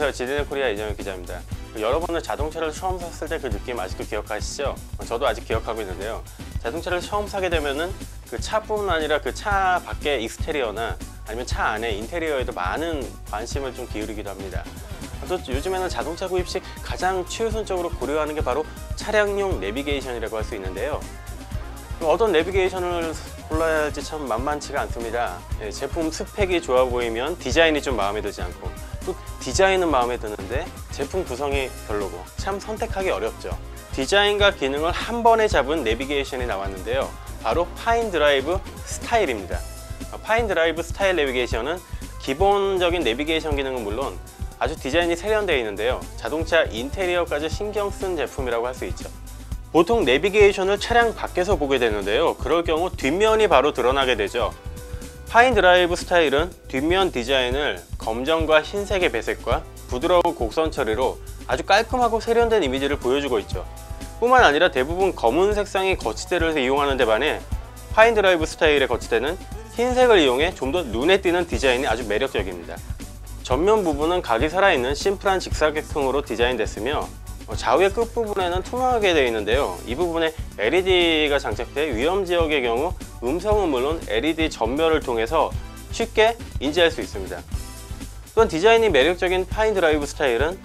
안녕하세요. 지디네 코리아 이정현 기자입니다. 여러분은 자동차를 처음 샀을 때 그 느낌 아직도 기억하시죠? 저도 아직 기억하고 있는데요. 자동차를 처음 사게 되면은 그 차뿐만 아니라 그 차 밖의 익스테리어나 아니면 차 안에 인테리어에도 많은 관심을 좀 기울이기도 합니다. 또 요즘에는 자동차 구입 시 가장 최우선적으로 고려하는 게 바로 차량용 내비게이션이라고 할 수 있는데요. 어떤 내비게이션을 골라야 할지 참 만만치가 않습니다. 예, 제품 스펙이 좋아 보이면 디자인이 좀 마음에 들지 않고 또 디자인은 마음에 드는데 제품 구성이 별로고 참 선택하기 어렵죠. 디자인과 기능을 한 번에 잡은 내비게이션이 나왔는데요. 바로 파인 드라이브 스타일입니다. 아, 파인 드라이브 스타일 내비게이션은 기본적인 내비게이션 기능은 물론 아주 디자인이 세련되어 있는데요. 자동차 인테리어까지 신경 쓴 제품이라고 할 수 있죠. 보통 내비게이션을 차량 밖에서 보게 되는데요. 그럴 경우 뒷면이 바로 드러나게 되죠. 파인 드라이브 스타일은 뒷면 디자인을 검정과 흰색의 배색과 부드러운 곡선 처리로 아주 깔끔하고 세련된 이미지를 보여주고 있죠. 뿐만 아니라 대부분 검은 색상의 거치대를 이용하는 데 반해 파인 드라이브 스타일의 거치대는 흰색을 이용해 좀 더 눈에 띄는 디자인이 아주 매력적입니다. 전면 부분은 각이 살아있는 심플한 직사각형으로 디자인됐으며 어, 좌우의 끝부분에는 투명하게 되어 있는데요. 이 부분에 LED가 장착돼 위험 지역의 경우 음성은 물론 LED 전멸을 통해서 쉽게 인지할 수 있습니다. 또한 디자인이 매력적인 파인 드라이브 스타일은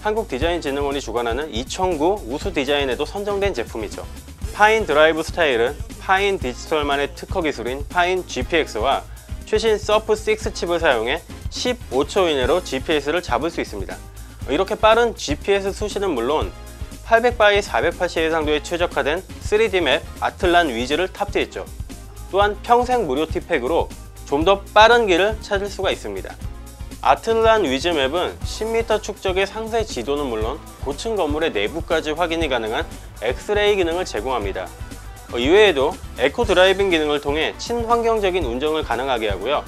한국디자인진흥원이 주관하는 2009 우수 디자인에도 선정된 제품이죠. 파인 드라이브 스타일은 파인 디지털만의 특허 기술인 파인 GPX와 최신 서프6 칩을 사용해 15초 이내로 GPS를 잡을 수 있습니다. 이렇게 빠른 GPS 수신은 물론 800by 480 상도에 최적화된 3D 맵 아틀란 위즈를 탑재했죠. 또한 평생 무료 티팩으로 좀 더 빠른 길을 찾을 수가 있습니다. 아틀란 위즈 맵은 10m 축적의 상세 지도는 물론 고층 건물의 내부까지 확인이 가능한 엑스레이 기능을 제공합니다. 어, 이외에도 에코 드라이빙 기능을 통해 친환경적인 운전을 가능하게 하고요.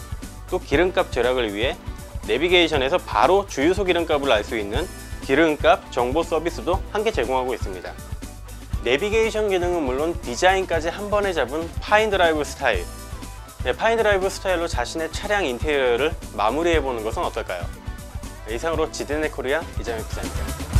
또 기름값 절약을 위해 내비게이션에서 바로 주유소 기름값을 알 수 있는 기름값 정보 서비스도 함께 제공하고 있습니다. 내비게이션 기능은 물론 디자인까지 한 번에 잡은 파인 드라이브 스타일. 네, 파인 드라이브 스타일로 자신의 차량 인테리어를 마무리해 보는 것은 어떨까요? 이상으로 지드네 코리아 이장혁 기자입니다.